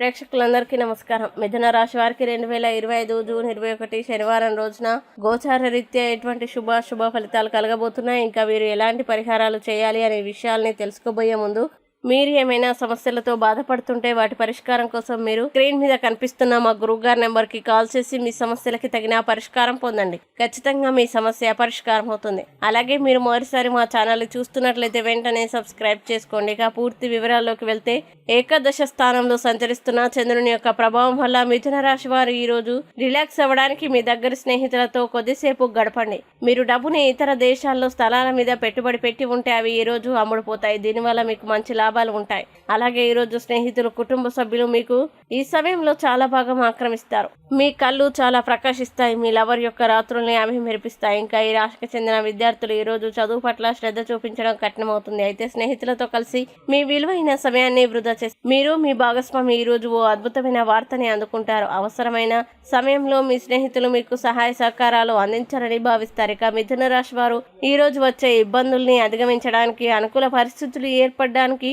ప్రేక్షకులందరికీ నమస్కారం. మిథున రాశి వారికి రెండు వేల ఇరవై ఐదు జూన్ ఇరవై ఒకటి శనివారం రోజున గోచార రీత్యా ఎటువంటి శుభ శుభ ఫలితాలు కలగబోతున్నాయి? ఇంకా వీరు ఎలాంటి పరిహారాలు చేయాలి అనే విషయాల్ని తెలుసుకోబోయే ముందు మీరు ఏమైనా సమస్యలతో బాధపడుతుంటే వాటి పరిష్కారం కోసం మీరు స్క్రీన్ మీద కనిపిస్తున్న మా గురువు గారి నెంబర్కి కాల్ చేసి మీ సమస్యలకి తగిన పరిష్కారం పొందండి. ఖచ్చితంగా మీ సమస్య పరిష్కారం అవుతుంది. అలాగే మీరు మొదటిసారి మా ఛానల్ చూస్తున్నట్లయితే వెంటనే సబ్స్క్రైబ్ చేసుకోండి. ఇక పూర్తి వివరాల్లోకి వెళ్తే ఏకాదశ స్థానంలో సంచరిస్తున్న చంద్రుని యొక్క ప్రభావం వల్ల మిథున రాశి వారు ఈ రోజు రిలాక్స్ అవ్వడానికి మీ దగ్గర స్నేహితులతో కొద్దిసేపు గడపండి. మీరు డబ్బుని ఇతర దేశాల్లో స్థలాల మీద పెట్టుబడి పెట్టి ఉంటే అవి ఈ రోజు అమ్ముడుపోతాయి. దీనివల్ల మీకు మంచి లాభాలు ఉంటాయి. అలాగే ఈ రోజు స్నేహితులు కుటుంబ సభ్యులు మీకు ఈ సమయంలో చాలా భాగం ఆక్రమిస్తారు. మీ కళ్ళు చాలా ప్రకాశిస్తాయి. మీ లవర్ యొక్క రాత్రుల్ని అవి మెరిపిస్తాయి. ఇంకా ఈ రాశికి చెందిన విద్యార్థులు ఈ రోజు చదువు పట్ల శ్రద్ధ చూపించడం కఠినమవుతుంది. అయితే స్నేహితులతో కలిసి మీ విలువైన సమయాన్ని వృధా చేసి మీరు మీ భాగస్వామి ఈ రోజు ఓ అద్భుతమైన వార్తని అందుకుంటారు. అవసరమైన సమయంలో మీ స్నేహితులు మీకు సహాయ సహకారాలు అందించారని భావిస్తారు. ఇక మిథున రాశి వారు ఈ రోజు వచ్చే ఇబ్బందుల్ని అధిగమించడానికి అనుకూల పరిస్థితులు ఏర్పడడానికి